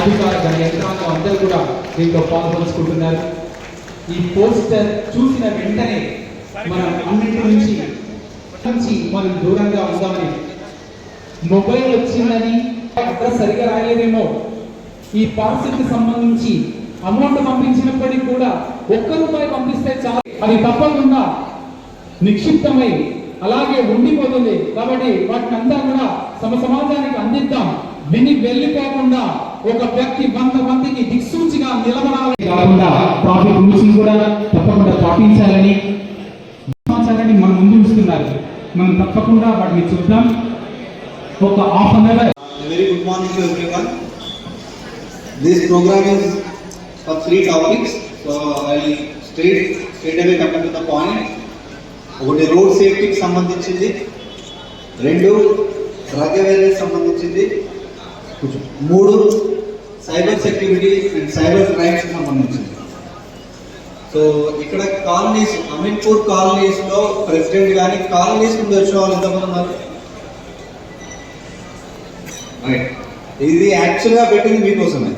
అధికార యంత్రాంగం అందరూ కూడా దీంట్లో పాల్పంచుకుంటున్నారు. ఈ పోస్టర్ చూసిన వెంటనే మనం అన్నింటి నుంచి నుంచి మనం దూరంగా ఉందామని. మొబైల్ వచ్చిందని అడ్రస్ సరిగా రాయలేదేమో ఈ పార్సిల్కి సంబంధించి అమౌంట్ పంపించినప్పటికీ కూడా ఒక్క రూపాయి పంపిస్తే చాలు. అది తప్పకుండా నిక్షిప్తమై అలాగే ఉండిపోతుంది. కాబట్టి వాటిని అంతా కూడా సమ సమాజానికి అందిద్దాం. విని వెళ్ళిపోకుండా ఒక వ్యక్తి వంద మందికి దిక్సూచిగా నిలబడాలి. కాకుండా ట్రాఫిక్ రూల్స్ కూడా తప్పకుండా పాటించాలని సమాచారాన్ని మన ముందు ఉంచుతున్నారు. మనం తప్పకుండా వాటిని చూద్దాం. ఒక half an hour good morning to everyone. This program is for three topics, so I'll straight straight away come to the point. ఒకటి రోడ్ సేఫ్టీకి సంబంధించింది. రెండు డ్రగ్ అవేర్నెస్ సంబంధించింది. మూడు cyber security and cyber crimes సంబంధించింది. సో ఇక్కడ colonies Ameenpur కాలనీస్లో president కానీ కాలనీస్ ముందు వచ్చిన వాళ్ళు ఎంతమంది ఉన్నారు? రైట్ ఇది యాక్చువల్గా పెట్టింది మీకోసమే.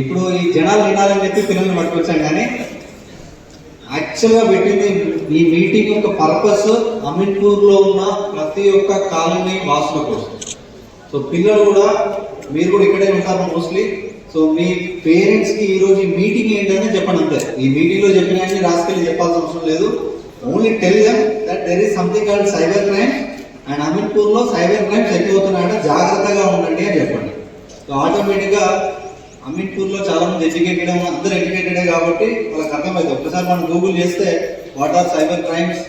ఇప్పుడు ఈ జనాలు వినాలని చెప్పి పిల్లల్ని పట్టుకొచ్చాం కానీ యాక్చువల్గా పెట్టింది ఈ మీటింగ్ యొక్క పర్పస్ అమీన్పూర్లో ఉన్న ప్రతి ఒక్క కాలనీ వాసుల కోసం. సో పిల్లలు కూడా మీరు కూడా ఇక్కడే ఉంటారు మోస్ట్లీ సో మీ పేరెంట్స్కి ఈరోజు ఈ మీటింగ్ ఏంటని చెప్పండి అంతే. ఈ మీటింగ్లో చెప్పిన అన్ని రాసుకెళ్ళి చెప్పాల్సిన అవసరం లేదు. Only tell them that there is something called cyber crime and అమీన్పూర్లో cyber crimes ఎక్కువ జాగ్రత్తగా ఉండండి అని చెప్పండి. సో ఆటోమేటిక్గా అమీన్పూర్లో చాలా మంది ఎడ్యుకేటెడ్ అందరూ ఎడ్యుకేటెడే కాబట్టి వాళ్ళకి అర్థమవుతుంది ఒకసారి మనం గూగుల్ చేస్తే what are cyber crimes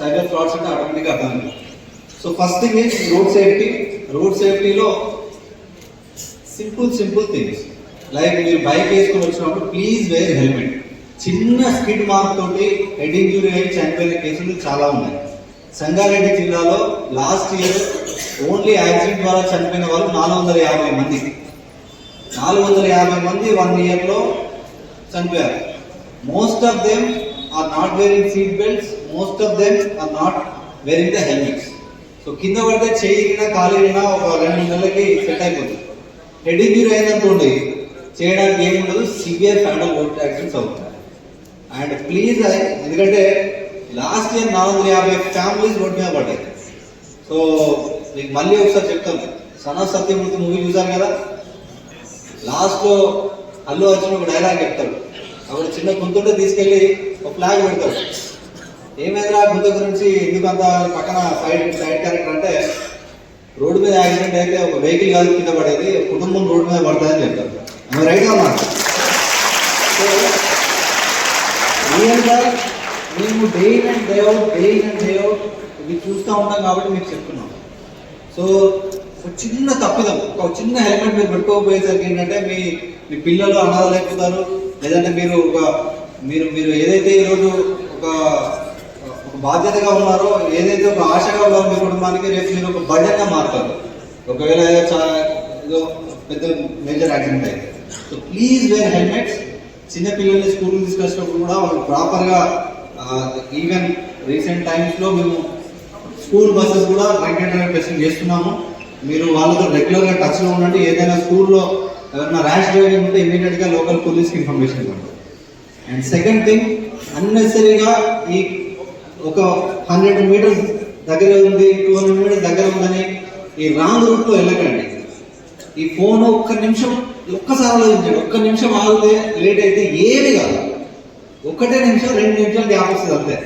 cyber frauds అంటే ఆటోమేటిక్గా అర్థమైంది so first thing is road safety road సేఫ్టీలో simple simple things like మీరు బైక్ వేసుకొని వచ్చినప్పుడు ప్లీజ్ వేర్ హెల్మెట్ చిన్న స్కిడ్ మార్క్ తోటి హెడ్ ఇంజురీ అయి చనిపోయిన కేసులు చాలా ఉన్నాయి. సంగారెడ్డి జిల్లాలో లాస్ట్ ఇయర్ ఓన్లీ యాక్సిడెంట్ ద్వారా చనిపోయిన వాళ్ళు నాలుగు వందల యాభై మంది. నాలుగు వందల యాభై మంది వన్ ఇయర్లో చనిపోయారు. Most of them are not wearing seat belts most of them are not wearing the helmets so కింద పడితే చేయినా కాలినా ఒక రెండు నెలలకి సెట్ అయిపోతుంది. హెడ్ ఇంజరీ అయిందనుకోండి చేయడానికి ఏముండదు సివియర్ ఫ్యాటల్ బోర్డ్ యాక్సిడెంట్స్ అవుతాయి. అండ్ ప్లీజ్ ఎందుకంటే లాస్ట్ ఇయర్ నాలుగు వందల యాభై ఫ్యామిలీస్ రోడ్ మీద పడ్డాయి. సో మీకు మళ్ళీ ఒకసారి చెప్తాను. సనా సత్యమూర్తి మూవీ చూసారు కదా? లాస్ట్లో అల్లు అర్జున్ ఒక డైలాగ్ చెప్తాడు. అప్పుడు చిన్న గుంతుంటే తీసుకెళ్ళి ఒక ఫ్లాగ్ పెడతాడు. ఏమైనా గుంత గురించి ఎందుకు అంత పక్కన సైడ్ సైడ్ క్యారెక్టర్ అంటే రోడ్డు మీద యాక్సిడెంట్ అయితే ఒక వెహికల్ కాదు కింద పడేది కుటుంబం రోడ్డు మీద పడుతుందని చెప్తారు. అది రైట్ అన్నమాట సో మేము day in and day out day in and day out ఇది చూస్తూ ఉంటాం కాబట్టి మీకు చెప్తున్నాం. సో ఒక చిన్న తప్పిదం ఒక చిన్న హెల్మెట్ మీరు పెట్టుకోకపోయేసరికి ఏంటంటే మీ మీ పిల్లలు అనాథలు అయిపోతారు లేదంటే మీరు ఒక మీరు మీరు ఏదైతే ఈరోజు ఒక బాధ్యతగా ఉన్నారో ఏదైతే ఒక ఆశగా ఉన్నారో మీ కుటుంబానికి రేపు మీరు ఒక బడ్జెట్గా మారుతారు. ఒకవేళ ఏదో ఏదో పెద్ద మేజర్ యాక్సిడెంట్ అయితే. సో ప్లీజ్ వేర్ హెల్మెట్స్ చిన్న పిల్లల్ని స్కూల్కి తీసుకొచ్చినప్పుడు కూడా వాళ్ళు ప్రాపర్గా ఈవెన్ రీసెంట్ టైమ్స్లో మేము స్కూల్ బస్సెస్ కూడా డ్రంక్ అండ్ డ్రైవ్ టెస్టింగ్ చేస్తున్నాము. మీరు వాళ్ళతో రెగ్యులర్గా టచ్లో ఉండండి. ఏదైనా స్కూల్లో ఎవరైనా ర్యాష్ డ్రైవింగ్ ఉంటే ఇమీడియట్గా లోకల్ పోలీస్కి ఇన్ఫర్మేషన్ ఇవ్వండి. అండ్ సెకండ్ థింగ్ అన్నెసరీగా ఈ ఒక హండ్రెడ్ మీటర్స్ దగ్గర ఉంది టూ హండ్రెడ్ మీటర్స్ దగ్గర ఉందని ఈ రాంగ్ రూట్లో వెళ్ళకండి. ఈ ఫోన్ ఒక్క నిమిషం ఒక్కసారి ఆలోచించండి. ఒక్క నిమిషం ఆగితే లేట్ అయితే ఏమి కాదు. ఒకటే నిమిషం రెండు నిమిషాలు గ్యాప్ వస్తుంది అంతే.